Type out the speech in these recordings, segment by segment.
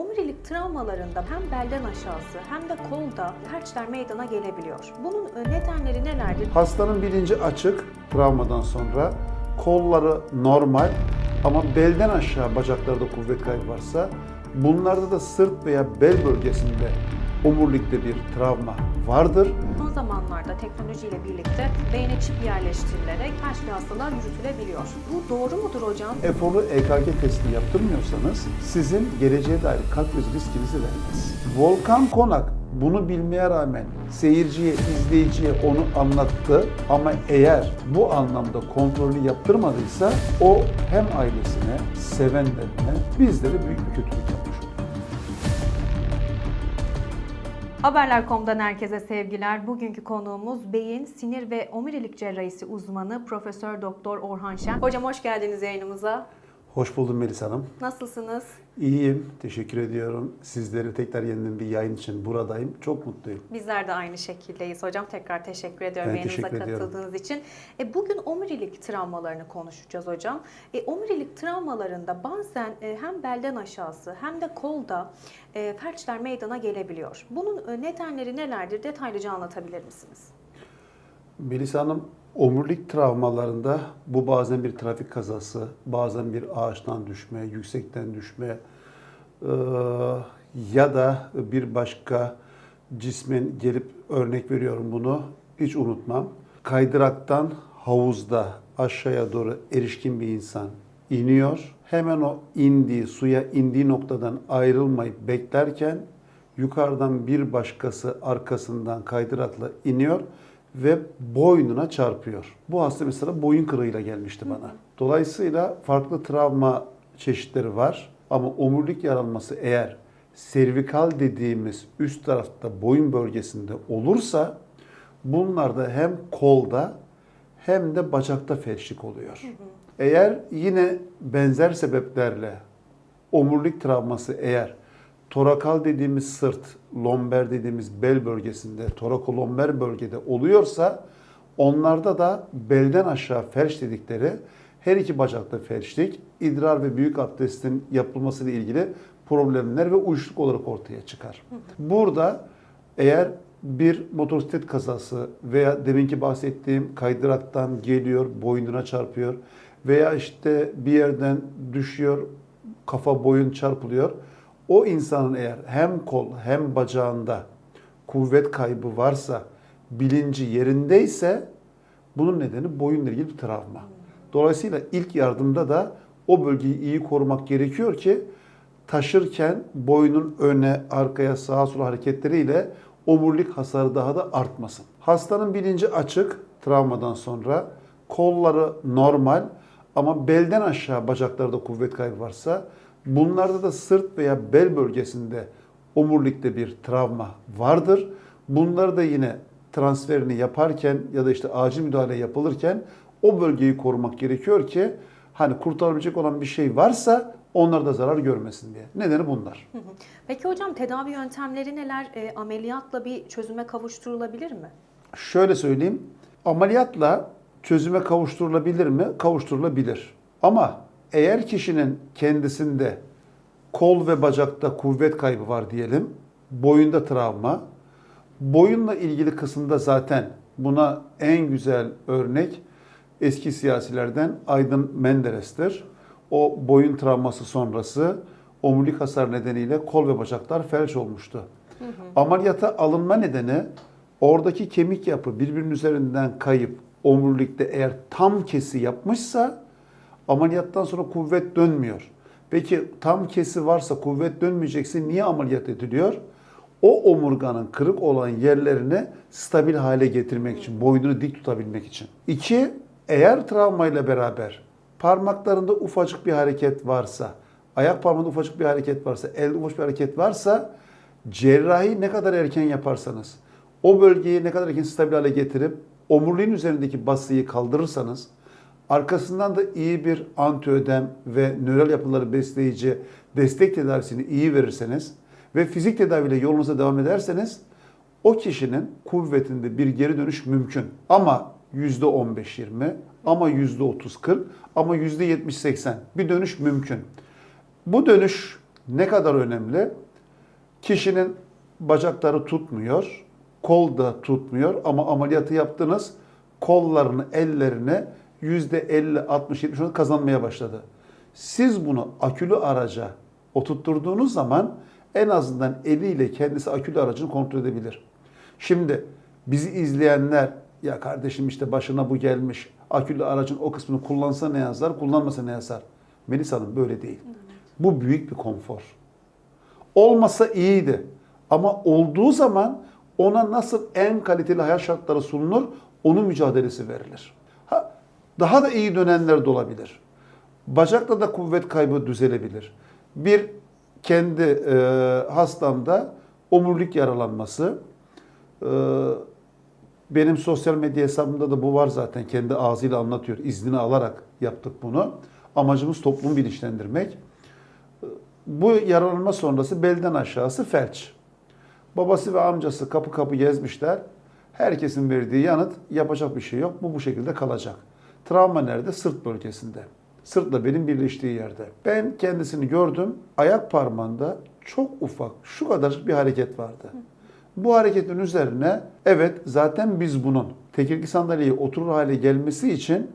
Omurilik travmalarında hem belden aşağısı hem de kolda felçler meydana gelebiliyor. Bunun nedenleri nelerdir? Hastanın bilinci açık travmadan sonra. Kolları normal ama belden aşağı bacaklarda kuvvet kaybı varsa bunlarda da sırt veya bel bölgesinde omurilikte bir travma vardır. Son zamanlarda teknolojiyle birlikte beyne çip yerleştirilerek felçli hastalar yürütülebiliyor. Bu doğru mudur hocam? Eforlu EKG testi yaptırmıyorsanız sizin geleceğe dair kalp krizi riskinizi vermez. Volkan Konak bunu bilmeye rağmen seyirciye, izleyiciye onu anlattı ama eğer bu anlamda kontrolü yaptırmadıysa o hem ailesine, sevenlerine bizlere büyük bir kötülük yapmış Haberler.com'dan herkese sevgiler. Bugünkü konuğumuz beyin, sinir ve omurilik cerrahisi uzmanı Profesör Doktor Orhan Şen. Hocam hoş geldiniz yayınımıza. Hoş buldum Melis Hanım. Nasılsınız? İyiyim, teşekkür ediyorum. Sizleri tekrar yeniden bir yayın için buradayım. Çok mutluyum. Bizler de aynı şekildeyiz hocam. Tekrar teşekkür ediyorum Ben yayınımıza teşekkür ediyorum. katıldığınız için. E, bugün omurilik travmalarını konuşacağız hocam. E, omurilik travmalarında bazen e, hem belden aşağısı hem de kolda e, felçler meydana gelebiliyor. Bunun e, nedenleri nelerdir? Detaylıca anlatabilir misiniz? Melis Hanım, omurilik travmalarında bu bazen bir trafik kazası, bazen bir ağaçtan düşme, yüksekten düşme eee, ya da bir başka cismin gelip örnek veriyorum bunu hiç unutmam. Kaydıraktan havuzda aşağıya doğru erişkin bir insan iniyor. Hemen o indiği, suya indiği noktadan ayrılmayıp beklerken yukarıdan bir başkası arkasından kaydırakla iniyor ve boynuna çarpıyor. Bu hasta mesela boyun kırığıyla gelmişti bana. Dolayısıyla farklı travma çeşitleri var ama omurilik yaralanması eğer servikal dediğimiz üst tarafta boyun bölgesinde olursa bunlarda hem kolda hem de bacakta felçlik oluyor. Eğer yine benzer sebeplerle omurilik travması eğer torakal dediğimiz sırt, lomber dediğimiz bel bölgesinde, torakolomber bölgede oluyorsa onlarda da belden aşağı felç dedikleri her iki bacakta felçlik, idrar ve büyük abdestin yapılmasıyla ilgili problemler ve uyuşukluk olarak ortaya çıkar. Burada eğer bir motosiklet kazası veya deminki bahsettiğim kaydıraktan geliyor, boynuna çarpıyor veya işte bir yerden düşüyor, kafa boyun çarpılıyor. O insanın eğer hem kol hem bacağında kuvvet kaybı varsa, bilinci yerindeyse bunun nedeni boyunla ilgili bir travma. Dolayısıyla ilk yardımda da o bölgeyi iyi korumak gerekiyor ki taşırken boynun öne, arkaya, sağa sola hareketleriyle omurilik hasarı daha da artmasın. Hastanın bilinci açık travmadan sonra, kolları normal ama belden aşağı bacaklarda kuvvet kaybı varsa bunlarda da sırt veya bel bölgesinde omurilikte bir travma vardır. Bunları da yine transferini yaparken ya da işte acil müdahale yapılırken o bölgeyi korumak gerekiyor ki hani kurtarabilecek olan bir şey varsa onlar da zarar görmesin diye. Nedeni bunlar. Peki hocam tedavi yöntemleri neler? E, ameliyatla bir çözüme kavuşturulabilir mi? Şöyle söyleyeyim. Ameliyatla çözüme kavuşturulabilir mi? Kavuşturulabilir. Ama eğer kişinin kendisinde kol ve bacakta kuvvet kaybı var diyelim, boyunda travma, boyunla ilgili kısımda zaten buna en güzel örnek eski siyasilerden Aydın Menderes'tir. O boyun travması sonrası omurilik hasar nedeniyle kol ve bacaklar felç olmuştu. Ameliyata alınma nedeni oradaki kemik yapı birbirinin üzerinden kayıp omurilikte eğer tam kesi yapmışsa ameliyattan sonra kuvvet dönmüyor. Peki tam kesi varsa kuvvet dönmeyecekse niye ameliyat ediliyor? O omurganın kırık olan yerlerini stabil hale getirmek için, boynunu dik tutabilmek için. İki, eğer travmayla beraber parmaklarında ufacık bir hareket varsa, ayak parmağında ufacık bir hareket varsa, elde ufacık bir hareket varsa cerrahi ne kadar erken yaparsanız, o bölgeyi ne kadar erken stabil hale getirip omuriliğin üzerindeki basıyı kaldırırsanız, arkasından da iyi bir antiödem ve nöral yapıları besleyici destek tedavisini iyi verirseniz ve fizik tedaviyle yolunuza devam ederseniz o kişinin kuvvetinde bir geri dönüş mümkün. Ama %15-20 ama %30-40 ama %70-80 bir dönüş mümkün. Bu dönüş Ne kadar önemli? Kişinin bacakları tutmuyor, kol da tutmuyor ama ameliyatı yaptınız. Kollarını, ellerini %50, 60, 70 oranında kazanmaya başladı. Siz bunu akülü araca oturtturduğunuz zaman en azından eliyle kendisi akülü aracını kontrol edebilir. Şimdi bizi izleyenler ya kardeşim işte başına bu gelmiş. Akülü aracın o kısmını kullansa ne yazar, kullanmasa ne yazar? Melisa Hanım böyle değil. Bu büyük bir konfor. Olmasa iyiydi. Ama olduğu zaman ona nasıl en kaliteli hayat şartları sunulur, onun mücadelesi verilir. Ha, daha da iyi dönenler de olabilir. Bacakta da kuvvet kaybı düzelebilir. Bir kendi e, hastamda omurilik yaralanması, e, benim sosyal medya hesabımda da bu var zaten. Kendi ağzıyla anlatıyor. İznini alarak yaptık bunu. Amacımız toplumu bilinçlendirmek. Bu yaralanma sonrası belden aşağısı felç. Babası ve amcası kapı kapı gezmişler. Herkesin verdiği yanıt yapacak bir şey yok. Bu bu şekilde kalacak. Travma nerede? Sırt bölgesinde. Sırtla benim birleştiği yerde. Ben kendisini gördüm. Ayak parmağında çok ufak, şu kadar bir hareket vardı. Bu hareketin üzerine evet zaten biz bunun tekerlekli sandalyeye oturur hale gelmesi için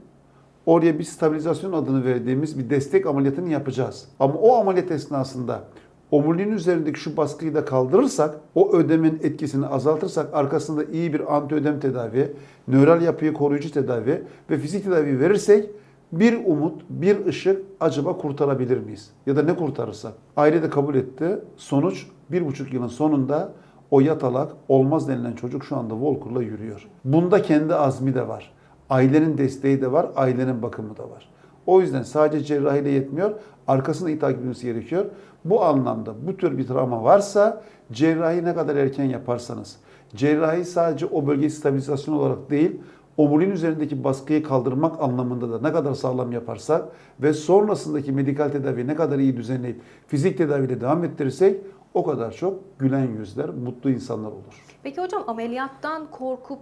oraya bir stabilizasyon adını verdiğimiz bir destek ameliyatını yapacağız. Ama o ameliyat esnasında omuriliğin üzerindeki şu baskıyı da kaldırırsak, o ödemin etkisini azaltırsak arkasında iyi bir antiödem tedavi, nöral yapıyı koruyucu tedavi ve fizik tedavi verirsek bir umut, bir ışık acaba kurtarabilir miyiz? Ya da ne kurtarırsak? Aile de kabul etti. Sonuç bir buçuk yılın sonunda o yatalak olmaz denilen çocuk şu anda Volkur'la yürüyor. Bunda kendi azmi de var. Ailenin desteği de var, ailenin bakımı da var. O yüzden sadece cerrahiyle yetmiyor, arkasında iyi takip edilmesi gerekiyor. Bu anlamda bu tür bir travma varsa cerrahi ne kadar erken yaparsanız, cerrahi sadece o bölgeyi stabilizasyon olarak değil, omuriliğin üzerindeki baskıyı kaldırmak anlamında da ne kadar sağlam yaparsak ve sonrasındaki medikal tedaviyi ne kadar iyi düzenleyip fizik tedaviyle devam ettirirsek o kadar çok gülen yüzler, mutlu insanlar olur. Peki hocam ameliyattan korkup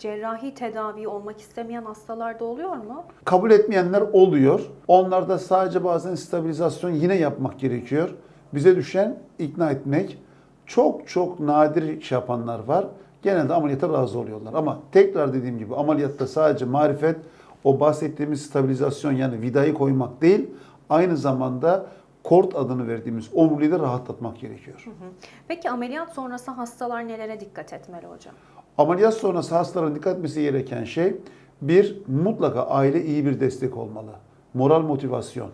cerrahi tedavi olmak istemeyen hastalar da oluyor mu? Kabul etmeyenler oluyor. Onlarda sadece bazen stabilizasyon yine yapmak gerekiyor. Bize düşen ikna etmek. Çok çok nadir şey yapanlar var. Genelde ameliyata razı oluyorlar. Ama tekrar dediğim gibi ameliyatta sadece marifet o bahsettiğimiz stabilizasyon yani vidayı koymak değil, aynı zamanda kort adını verdiğimiz omuriliği de rahatlatmak gerekiyor. Peki ameliyat sonrası hastalar nelere dikkat etmeli hocam? Ameliyat sonrası hastaların dikkat etmesi gereken şey bir mutlaka aile iyi bir destek olmalı. Moral motivasyon.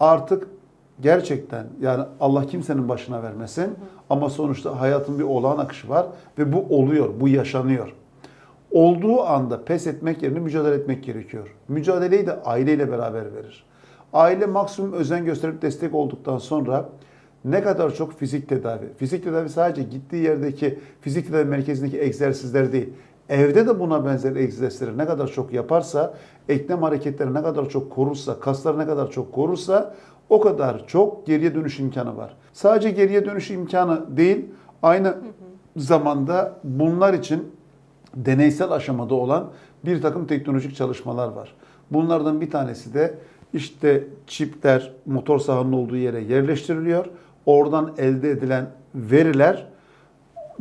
Artık gerçekten yani Allah kimsenin başına vermesin ama sonuçta hayatın bir olağan akışı var ve bu oluyor, bu yaşanıyor. Olduğu anda pes etmek yerine mücadele etmek gerekiyor. Mücadeleyi de aileyle beraber verir. Aile maksimum özen gösterip destek olduktan sonra ne kadar çok fizik tedavi. Fizik tedavi sadece gittiği yerdeki fizik tedavi merkezindeki egzersizler değil. Evde de buna benzer egzersizleri ne kadar çok yaparsa, eklem hareketleri ne kadar çok korursa, kasları ne kadar çok korursa o kadar çok geriye dönüş imkanı var. Sadece geriye dönüş imkanı değil, aynı zamanda bunlar için deneysel aşamada olan bir takım teknolojik çalışmalar var. Bunlardan bir tanesi de işte çipler motor sahanın olduğu yere yerleştiriliyor. Oradan elde edilen veriler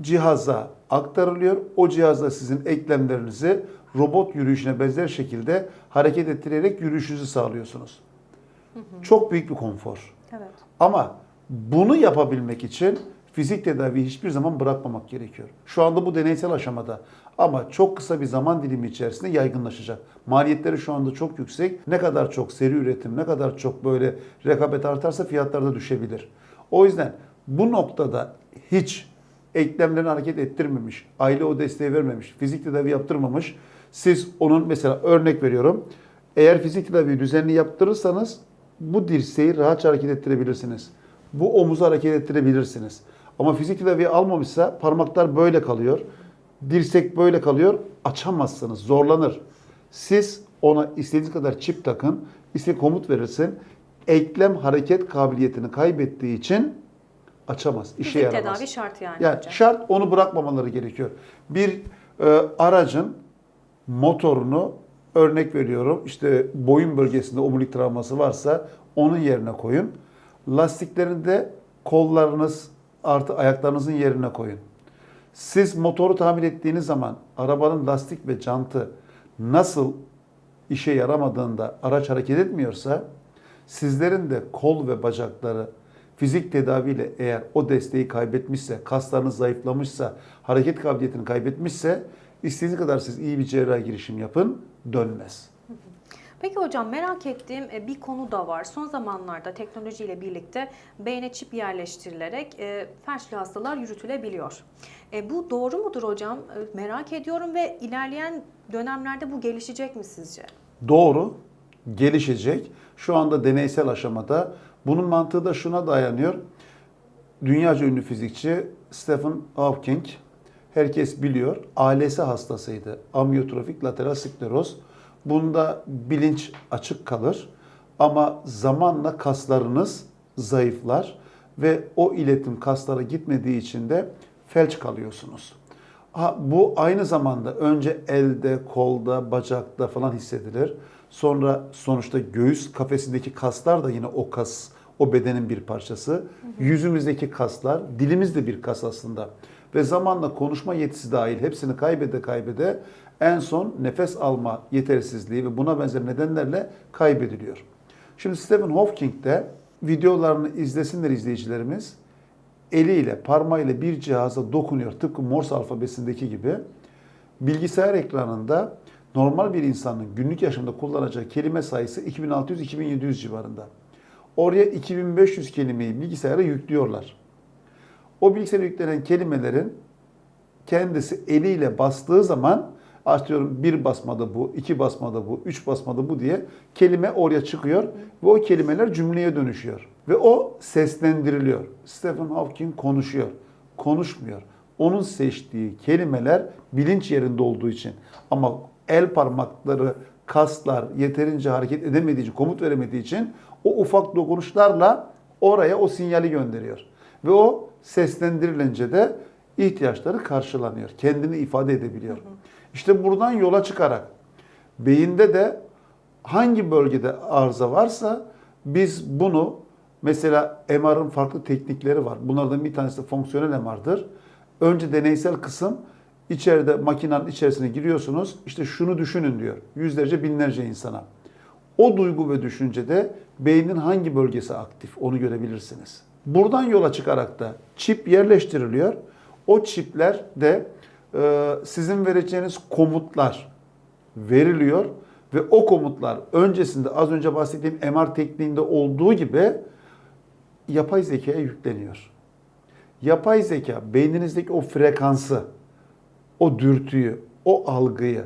cihaza aktarılıyor. O cihazla sizin eklemlerinizi robot yürüyüşüne benzer şekilde hareket ettirerek yürüyüşünüzü sağlıyorsunuz. Çok büyük bir konfor. Evet. Ama bunu yapabilmek için fizik tedaviyi hiçbir zaman bırakmamak gerekiyor. Şu anda bu deneysel aşamada ama çok kısa bir zaman dilimi içerisinde yaygınlaşacak. Maliyetleri şu anda çok yüksek. Ne kadar çok seri üretim, ne kadar çok böyle rekabet artarsa fiyatlar da düşebilir. O yüzden bu noktada hiç eklemlerini hareket ettirmemiş, aile o desteği vermemiş, fizik tedavi yaptırmamış. Siz onun mesela örnek veriyorum. Eğer fizik tedaviyi düzenli yaptırırsanız bu dirseği rahatça hareket ettirebilirsiniz. Bu omuzu hareket ettirebilirsiniz. Ama fizik tedavi almamışsa parmaklar böyle kalıyor. Dirsek böyle kalıyor. Açamazsınız. Zorlanır. Siz ona istediğiniz kadar çip takın. istediğiniz komut verirsin. Eklem hareket kabiliyetini kaybettiği için açamaz. İşe Fizik yaramaz. tedavi şart yani, Yani hocam. şart onu bırakmamaları gerekiyor. Bir e, aracın motorunu örnek veriyorum işte boyun bölgesinde omurilik travması varsa onun yerine koyun. Lastiklerini de kollarınız artı ayaklarınızın yerine koyun. Siz motoru tamir ettiğiniz zaman arabanın lastik ve jantı nasıl işe yaramadığında araç hareket etmiyorsa sizlerin de kol ve bacakları fizik tedaviyle eğer o desteği kaybetmişse, kaslarınız zayıflamışsa, hareket kabiliyetini kaybetmişse istediğiniz kadar siz iyi bir cerrahi girişim yapın dönmez. Peki hocam merak ettiğim e, bir konu da var. Son zamanlarda teknolojiyle birlikte beyne çip yerleştirilerek e, felçli hastalar yürütülebiliyor. E, bu doğru mudur hocam? Merak ediyorum ve ilerleyen dönemlerde bu gelişecek mi sizce? Doğru, gelişecek. Şu anda deneysel aşamada. Bunun mantığı da şuna dayanıyor. Dünyaca ünlü fizikçi Stephen Hawking, herkes biliyor, ALS hastasıydı. Amyotrofik lateral skleroz. Bunda bilinç açık kalır ama zamanla kaslarınız zayıflar ve o iletim kaslara gitmediği için de felç kalıyorsunuz. Ha, bu aynı zamanda önce elde, kolda, bacakta falan hissedilir. Sonra sonuçta göğüs kafesindeki kaslar da yine o kas, o bedenin bir parçası. Yüzümüzdeki kaslar, dilimiz de bir kas aslında. Ve zamanla konuşma yetisi dahil hepsini kaybede kaybede en son nefes alma yetersizliği ve buna benzer nedenlerle kaybediliyor. Şimdi Stephen Hawking de videolarını izlesinler izleyicilerimiz eliyle, parmağıyla bir cihaza dokunuyor. Tıpkı Morse alfabesindeki gibi. Bilgisayar ekranında normal bir insanın günlük yaşamda kullanacağı kelime sayısı 2600-2700 civarında. Oraya 2500 kelimeyi bilgisayara yüklüyorlar. O bilgisayara yüklenen kelimelerin kendisi eliyle bastığı zaman atıyorum bir basmada bu, iki basmada bu, üç basmada bu diye kelime oraya çıkıyor ve o kelimeler cümleye dönüşüyor. Ve o seslendiriliyor. Stephen Hawking konuşuyor, konuşmuyor. Onun seçtiği kelimeler bilinç yerinde olduğu için. Ama el parmakları, kaslar yeterince hareket edemediği için, komut veremediği için o ufak dokunuşlarla oraya o sinyali gönderiyor. Ve o seslendirilince de ihtiyaçları karşılanıyor. Kendini ifade edebiliyor. İşte buradan yola çıkarak beyinde de hangi bölgede arıza varsa biz bunu mesela MR'ın farklı teknikleri var. Bunlardan bir tanesi de fonksiyonel MR'dır. Önce deneysel kısım içeride makinenin içerisine giriyorsunuz. İşte şunu düşünün diyor. Yüzlerce binlerce insana. O duygu ve düşüncede beynin hangi bölgesi aktif onu görebilirsiniz. Buradan yola çıkarak da çip yerleştiriliyor. O çipler de e, sizin vereceğiniz komutlar veriliyor ve o komutlar öncesinde az önce bahsettiğim MR tekniğinde olduğu gibi yapay zekaya yükleniyor. Yapay zeka beyninizdeki o frekansı, o dürtüyü, o algıyı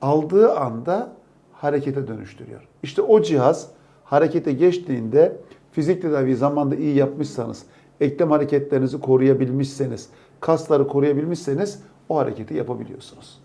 aldığı anda harekete dönüştürüyor. İşte o cihaz harekete geçtiğinde fizik tedaviyi zamanda iyi yapmışsanız, eklem hareketlerinizi koruyabilmişseniz, kasları koruyabilmişseniz o hareketi yapabiliyorsunuz.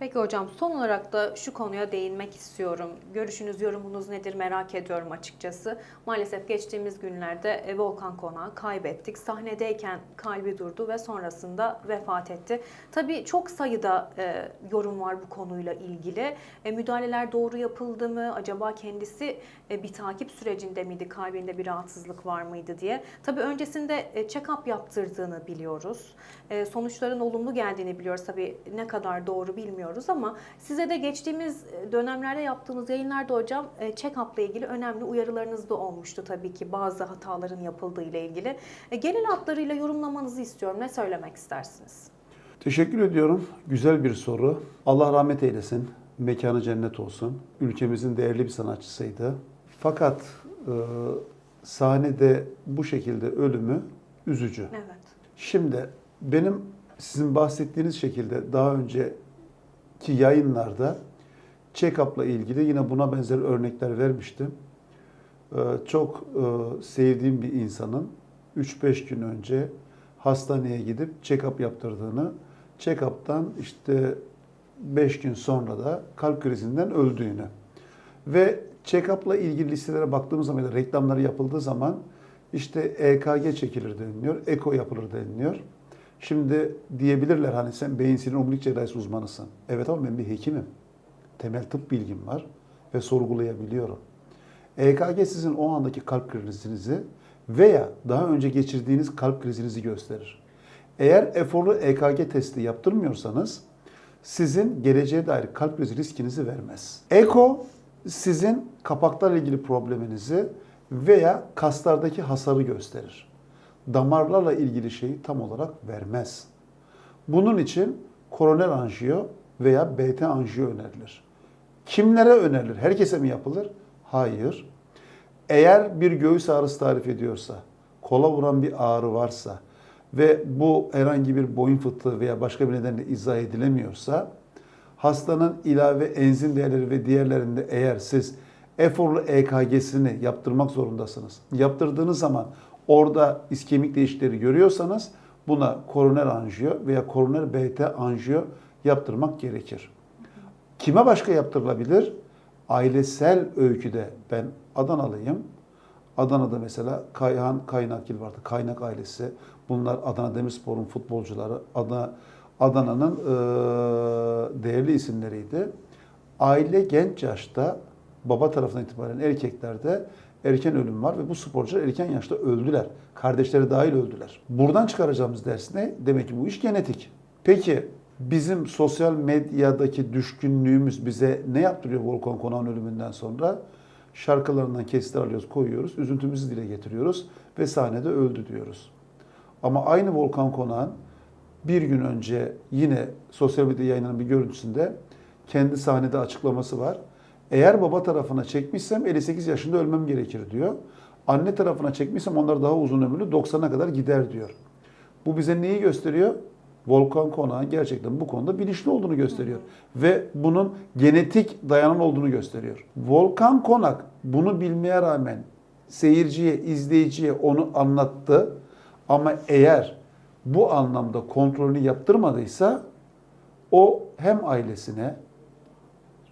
Peki hocam son olarak da şu konuya değinmek istiyorum. Görüşünüz, yorumunuz nedir merak ediyorum açıkçası. Maalesef geçtiğimiz günlerde e, Volkan Konağı kaybettik. Sahnedeyken kalbi durdu ve sonrasında vefat etti. Tabii çok sayıda e, yorum var bu konuyla ilgili. E, müdahaleler doğru yapıldı mı? Acaba kendisi e, bir takip sürecinde miydi? Kalbinde bir rahatsızlık var mıydı diye. Tabii öncesinde e, check-up yaptırdığını biliyoruz. E, sonuçların olumlu geldiğini biliyoruz. Tabii ne kadar doğru bilmiyoruz ama size de geçtiğimiz dönemlerde yaptığımız yayınlarda hocam e, check-up ile ilgili önemli uyarılarınız da olmuştu tabii ki bazı hataların yapıldığı ile ilgili. E, Genel hatlarıyla yorumlamanızı istiyorum. Ne söylemek istersiniz? Teşekkür ediyorum. Güzel bir soru. Allah rahmet eylesin. Mekanı cennet olsun. Ülkemizin değerli bir sanatçısıydı. Fakat e, sahnede bu şekilde ölümü üzücü. Evet. Şimdi benim sizin bahsettiğiniz şekilde daha önceki yayınlarda check-up'la ilgili yine buna benzer örnekler vermiştim. Ee, Çok e, sevdiğim bir insanın 3-5 gün önce hastaneye gidip check-up yaptırdığını, check-up'tan işte 5 gün sonra da kalp krizinden öldüğünü ve check-up'la ilgili listelere baktığımız zaman ya da reklamları yapıldığı zaman işte EKG çekilir deniliyor, eko yapılır deniliyor. Şimdi diyebilirler hani sen beyin sinir omurilik cerrahisi uzmanısın. Evet ama ben bir hekimim. Temel tıp bilgim var ve sorgulayabiliyorum. EKG sizin o andaki kalp krizinizi veya daha önce geçirdiğiniz kalp krizinizi gösterir. Eğer eforlu EKG testi yaptırmıyorsanız sizin geleceğe dair kalp krizi riskinizi vermez. Eko sizin kapaklarla ilgili probleminizi veya kaslardaki hasarı gösterir. Damarlarla ilgili şeyi tam olarak vermez. Bunun için koroner anjiyo veya BT anjiyo önerilir. Kimlere önerilir? Herkese mi yapılır? Hayır. Eğer bir göğüs ağrısı tarif ediyorsa, kola vuran bir ağrı varsa ve bu herhangi bir boyun fıtığı veya başka bir nedenle izah edilemiyorsa, hastanın ilave enzim değerleri ve diğerlerinde eğer siz eforlu EKG'sini yaptırmak zorundasınız. Yaptırdığınız zaman orada iskemik değişiklikleri görüyorsanız buna koroner anjiyo veya koroner BT anjiyo yaptırmak gerekir. Kime başka yaptırılabilir? Ailesel öyküde ben Adanalıyım. Adana'da mesela Kayhan Kaynakgil vardı. Kaynak ailesi. Bunlar Adana Demirspor'un futbolcuları. Adana Adana'nın eee, değerli isimleriydi. Aile genç yaşta baba tarafından itibaren erkeklerde erken ölüm var ve bu sporcular erken yaşta öldüler. Kardeşleri dahil öldüler. Buradan çıkaracağımız ders ne? Demek ki bu iş genetik. Peki bizim sosyal medyadaki düşkünlüğümüz bize ne yaptırıyor Volkan Konak'ın ölümünden sonra? Şarkılarından kesitler alıyoruz, koyuyoruz, üzüntümüzü dile getiriyoruz ve sahnede öldü diyoruz. Ama aynı Volkan Konak'ın bir gün önce yine sosyal medyada yayınlanan bir görüntüsünde kendi sahnede açıklaması var. Eğer baba tarafına çekmişsem 58 yaşında ölmem gerekir diyor. Anne tarafına çekmişsem onlar daha uzun ömürlü 90'a kadar gider diyor. Bu bize neyi gösteriyor? Volkan Konak'ın gerçekten bu konuda bilinçli olduğunu gösteriyor. Ve bunun genetik dayanan olduğunu gösteriyor. Volkan Konak bunu bilmeye rağmen seyirciye, izleyiciye onu anlattı. Ama eğer bu anlamda kontrolünü yaptırmadıysa o hem ailesine,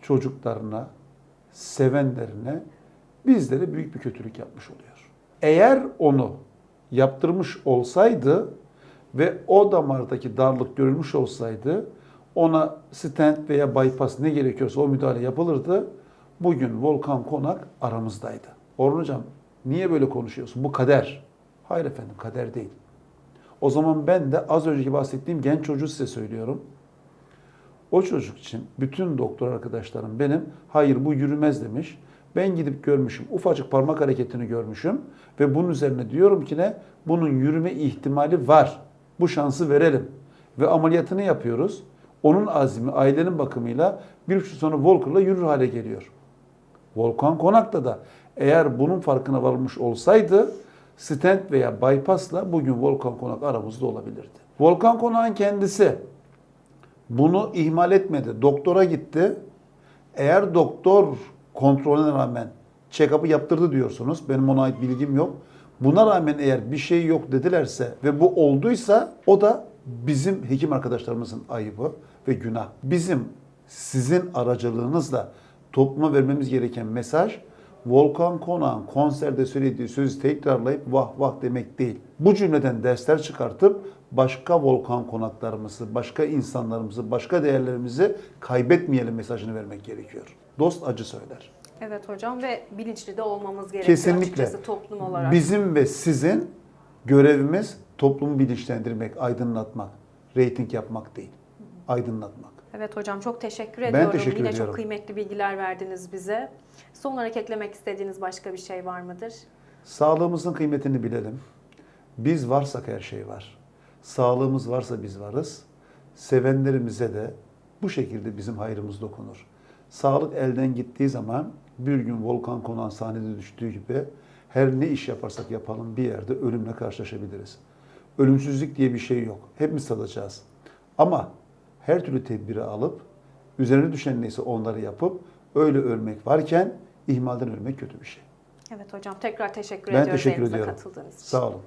çocuklarına, sevenlerine bizlere büyük bir kötülük yapmış oluyor. Eğer onu yaptırmış olsaydı ve o damardaki darlık görülmüş olsaydı ona stent veya bypass ne gerekiyorsa o müdahale yapılırdı. Bugün Volkan Konak aramızdaydı. Orhun Hocam niye böyle konuşuyorsun? Bu kader. Hayır efendim kader değil. O zaman ben de az önceki bahsettiğim genç çocuğu size söylüyorum. O çocuk için bütün doktor arkadaşlarım benim hayır bu yürümez demiş. Ben gidip görmüşüm. Ufacık parmak hareketini görmüşüm. Ve bunun üzerine diyorum ki ne? Bunun yürüme ihtimali var. Bu şansı verelim. Ve ameliyatını yapıyoruz. Onun azmi, ailenin bakımıyla bir buçuk sonra Walker'la yürür hale geliyor. Volkan Konak'ta da eğer bunun farkına varılmış olsaydı stent veya bypassla bugün Volkan Konak aramızda olabilirdi. Volkan Konak'ın kendisi bunu ihmal etmedi. Doktora gitti. Eğer doktor kontrolüne rağmen check-up'ı yaptırdı diyorsunuz. Benim ona ait bilgim yok. Buna rağmen eğer bir şey yok dedilerse ve bu olduysa o da bizim hekim arkadaşlarımızın ayıbı ve günah. Bizim sizin aracılığınızla topluma vermemiz gereken mesaj Volkan Konak'ın konserde söylediği sözü tekrarlayıp vah vah demek değil. Bu cümleden dersler çıkartıp başka Volkan Konaklarımızı, başka insanlarımızı, başka değerlerimizi kaybetmeyelim mesajını vermek gerekiyor. Dost acı söyler. Evet hocam ve bilinçli de olmamız gerekiyor Kesinlikle. açıkçası toplum olarak. Bizim ve sizin görevimiz toplumu bilinçlendirmek, aydınlatmak, reyting yapmak değil. Aydınlatmak. Evet hocam çok teşekkür Ben ediyorum. teşekkür Yine ediyorum. çok kıymetli bilgiler verdiniz bize. Son olarak eklemek istediğiniz başka bir şey var mıdır? Sağlığımızın kıymetini bilelim. Biz varsak her şey var. Sağlığımız varsa biz varız. Sevenlerimize de bu şekilde bizim hayrımız dokunur. Sağlık elden gittiği zaman bir gün Volkan Konan sahnede düştüğü gibi her ne iş yaparsak yapalım bir yerde ölümle karşılaşabiliriz. Ölümsüzlük diye bir şey yok. Hepimiz tadacağız. Ama her türlü tedbiri alıp üzerine düşen neyse onları yapıp öyle ölmek varken ihmalden ölmek kötü bir şey. Evet hocam tekrar teşekkür Ben ediyoruz teşekkür yayınımıza ediyorum. katıldığınız için. Sağ olun.